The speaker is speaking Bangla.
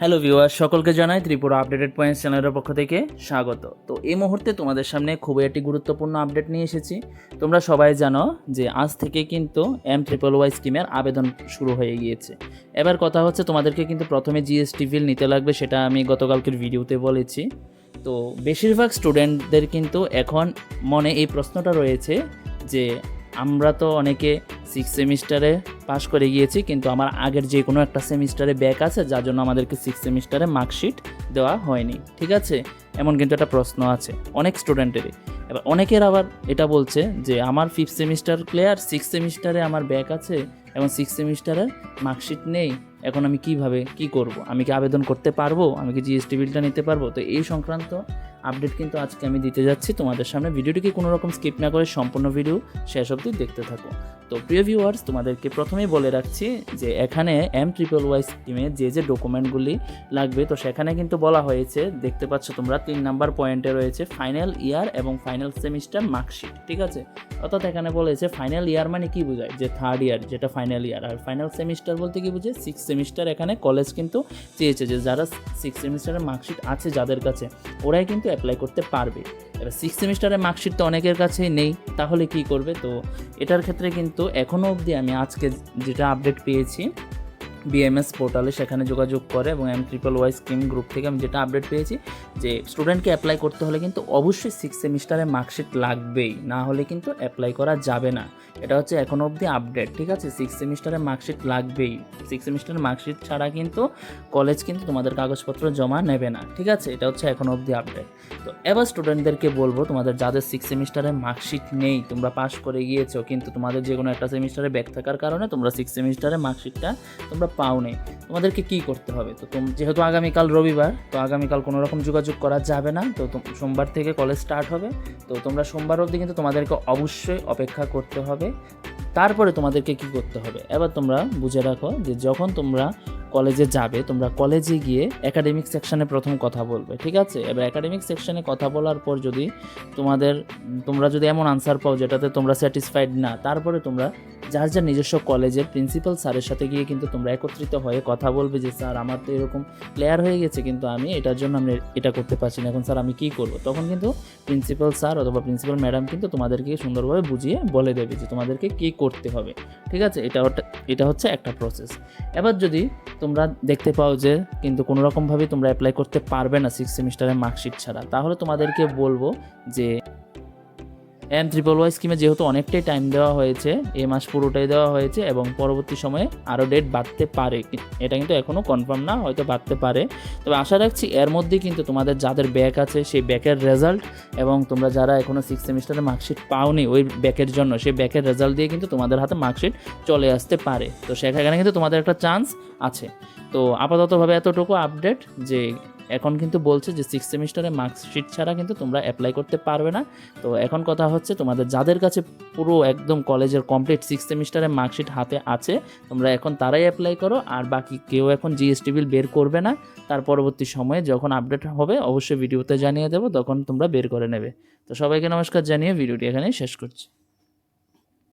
হ্যালো ভিউয়ার সকলকে জানাই ত্রিপুরা আপডেটেড পয়েন্টস চ্যানেলের পক্ষ থেকে স্বাগত। তো এই মুহূর্তে তোমাদের সামনে খুবই একটি গুরুত্বপূর্ণ আপডেট নিয়ে এসেছি। তোমরা সবাই জানো যে আজ থেকে কিন্তু এম ট্রিপল ওয়াই স্কিমের আবেদন শুরু হয়ে গিয়েছে। এবার কথা হচ্ছে তোমাদেরকে কিন্তু প্রথমে জিএসটি বিল নিতে লাগবে সেটা আমি গতকালকের ভিডিওতে বলেছি। তো বেশিরভাগ স্টুডেন্টদের কিন্তু এখন মনে এই প্রশ্নটা রয়েছে যে আমরা তো অনেকে সিক্স সেমিস্টারে পাশ করে গিয়েছি, কিন্তু আমার আগের যে কোনো একটা সেমিস্টারে ব্যাক আছে, যার জন্য আমাদেরকে সিক্স সেমিস্টারে মার্কশিট দেওয়া হয়নি, ঠিক আছে? এমন কিন্তু একটা প্রশ্ন আছে অনেক স্টুডেন্টেরই এবার অনেকের আবার এটা বলছে যে, আমার ফিফথ সেমিস্টার ক্লিয়ার সিক্স সেমিস্টারে আমার ব্যাক আছে এবং সিক্স সেমিস্টারের মার্কশিট নেই, এখন আমি কীভাবে, কি করব? আমি কি আবেদন করতে পারব? আমি কি জিএসটি বিলটা নিতে পারব? তো এই সংক্রান্ত আপডেট কিন্তু আজকে আমি দিতে যাচ্ছি। তোমাদের সামনে ভিডিওটিকে কোনো রকম স্কিপ না করে সম্পূর্ণ ভিডিও শেষ অবধি দেখতে থাকো। তো প্রিয় ভিউয়ার্স তোমাদেরকে প্রথমেই বলে রাখছি যে এখানে এম ট্রিপল ওয়াই স্কিমে যে যে ডকুমেন্টগুলি লাগবে, তো সেখানে কিন্তু বলা হয়েছে, দেখতে পাচ্ছ তোমরা তিন নাম্বার পয়েন্টে রয়েছে ফাইনাল ইয়ার এবং ফাইনাল সেমিস্টার মার্কশিট ঠিক আছে? অর্থাৎ এখানে বলেছে ফাইনাল ইয়ার মানে কি বোঝায়? যে থার্ড ইয়ার যেটা ফাইনাল ইয়ার আর ফাইনাল সেমিস্টার বলতে কি বুঝে সিক্স সেমিস্টার এখানে কলেজ কিন্তু চেয়েছে যে যারা সিক্স সেমিস্টারের মার্কশিট আছে যাদের কাছে, ওরাই কিন্তু অ্যাপ্লাই করতে পারবে। এবার সিক্স সেমিস্টারের মার্কশিট তো অনেকের কাছেই নেই, তাহলে কি করবে? তো এটার ক্ষেত্রে কিন্তু এখনও অবধি আমি আজকে যেটা আপডেট পেয়েছি বিএমএস পোর্টালে সেখানে যোগাযোগ করে এবং M triple Y scheme group থেকে আমি যেটা আপডেট পেয়েছি যে স্টুডেন্টকে অ্যাপ্লাই করতে হলে কিন্তু অবশ্যই সিক্স সেমিস্টারে মার্কশিট লাগবেই, না হলে কিন্তু অ্যাপ্লাই করা যাবে না। এটা হচ্ছে এখনও অবধি আপডেট ঠিক আছে? সিক্স সেমিস্টারে মার্কশিট লাগবেই। সিক্স সেমিস্টারের মার্কশিট ছাড়া কিন্তু কলেজ কিন্তু তোমাদের কাগজপত্র জমা নেবে না, ঠিক আছে? এটা হচ্ছে এখনও অবধি আপডেট তো এবার স্টুডেন্টদেরকে বলব, তোমাদের যাদের সিক্স সেমিস্টারে মার্কশিট নেই, তোমরা পাস করে গিয়েছো, কিন্তু তোমাদের যে কোনো একটা সেমিস্টারে ব্যাক থাকার কারণে তোমরা সিক্স সেমিস্টারে মার্কশিটটা তোমরা পাও নেই। তোমাদেরকে কি করতে হবে? তো তোম যেহেতু আগামীকাল রবিবার, তো আগামীকাল কোনো রকম যোগাযোগ করা যাবে না। তো সোমবার থেকে কলেজ স্টার্ট হবে। তো তোমরা সোমবার অবধি কিন্তু তোমাদেরকে অবশ্যই অপেক্ষা করতে হবে। তারপরে তোমাদেরকে কি করতে হবে? এবার তোমরা বুঝে রাখো যে যখন তোমরা কলেজে যাবে, তোমরা কলেজে গিয়ে একাডেমিক সেকশানে প্রথম কথা বলবে, ঠিক আছে? এবার একাডেমিক সেকশানে কথা বলার পর যদি তোমাদের তোমরা যদি এমন আনসার পাও যেটাতে তোমরা স্যাটিসফাইড না, তারপরে তোমরা যার যার নিজস্ব কলেজের প্রিন্সিপাল স্যারের সাথে গিয়ে কিন্তু তোমরা একত্রিত হয়ে কথা বলবে যে, স্যার, আমার তো এরকম প্লেয়ার হয়ে গেছে কিন্তু আমি এটার জন্য আমি এটা করতে পারছি না। এখন স্যার, আমি কী করব? তখন কিন্তু প্রিন্সিপাল স্যার অথবা প্রিন্সিপাল ম্যাডাম কিন্তু তোমাদেরকে সুন্দরভাবে বুঝিয়ে বলে দেবে যে, তোমাদেরকে কী করতে হবে? ঠিক আছে? এটা এটা হচ্ছে একটা প্রসেস এবার যদি তোমরা দেখতে পাও যে, কিন্তু কোনো রকমভাবে তোমরা অ্যাপ্লাই করতে পারবে না সিক্স সেমিস্টারের মার্কশিট ছাড়া, তাহলে তোমাদেরকে বলব যে এম ট্রিপল ওয়াই স্কিমে যেহেতু অনেকটাই টাইম দেওয়া হয়েছে, এ মাস পুরোটাই দেওয়া হয়েছে এবং পরবর্তী সময়ে আরও ডেট বাড়তে পারে এটা কিন্তু এখনও কনফার্ম না, হয়তো বাড়তে পারে। তবে আশা রাখছি এর মধ্যেই কিন্তু তোমাদের যাদের ব্যাক আছে, সেই ব্যাকের রেজাল্ট এবং তোমরা যারা এখনও সিক্স সেমিস্টারে মার্কশিট পাওনি ওই ব্যাকের জন্য, সেই ব্যাকের রেজাল্ট দিয়ে কিন্তু তোমাদের হাতে মার্কশিট চলে আসতে পারে। তো সেখানে কিন্তু তোমাদের একটা চান্স আছে। তো আপাততভাবে এতটুকু আপডেট যে এখন কিন্তু বলছে যে সিক্স সেমিস্টারে মার্কশিট ছাড়া কিন্তু তোমরা অ্যাপ্লাই করতে পারবে না। তো এখন কথা হচ্ছে তোমাদের যাদের কাছে পুরো একদম কলেজের কমপ্লিট সিক্স সেমিস্টারে মার্কশিট হাতে আছে, তোমরা এখন তারাই অ্যাপ্লাই করো। আর বাকি কেউ এখন জিএসটি বিল বের করবে না। তার পরবর্তী সময়ে যখন আপডেট হবে, অবশ্যই ভিডিওতে জানিয়ে দেবো, তখন তোমরা বের করে নেবে। তো সবাইকে নমস্কার জানিয়ে ভিডিওটি এখানেই শেষ করছি।